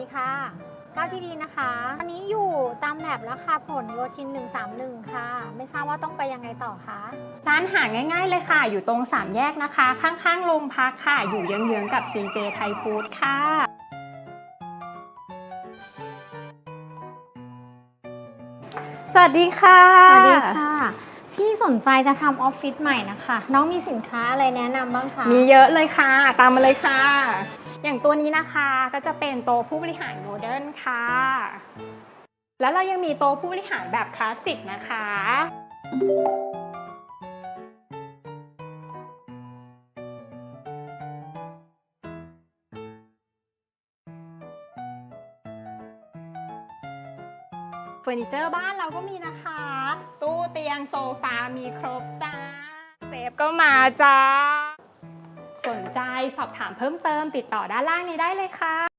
ดีค่ะก้าวที่ดีนะคะอันนี้อยู่ตามแมปแล้วค่ะผลโยธิน 131 ค่ะ ไม่ทราบว่าต้องไปยังไงต่อคะร้านหาง่าย ๆ เลยค่ะ อยู่ตรงสามแยกนะคะ ข้างๆโรงพักค่ะ อยู่เยื้องๆกับ CJ Thai Food ค่ะสวัสดีค่ะ สวัสดีค่ะ พี่สนใจจะทำออฟฟิศใหม่นะคะ น้องมีสินค้าอะไรแนะนำบ้างคะ มีเยอะเลยค่ะ ตามมาเลยค่ะ อย่างตัวนี้นะคะก็จะเป็นโต๊ะผู้บริหารโมเดิร์นค่ะ แล้วเรายังมีโต๊ะผู้บริหารแบบคลาสสิกนะคะ เฟอร์นิเจอร์บ้านเราก็มีนะคะ ตู้เตียงโซฟามีครบจ้า เซฟก็มาจ้า สอบถามเพิ่มเติมติดต่อด้านล่างนี้ได้เลยค่ะ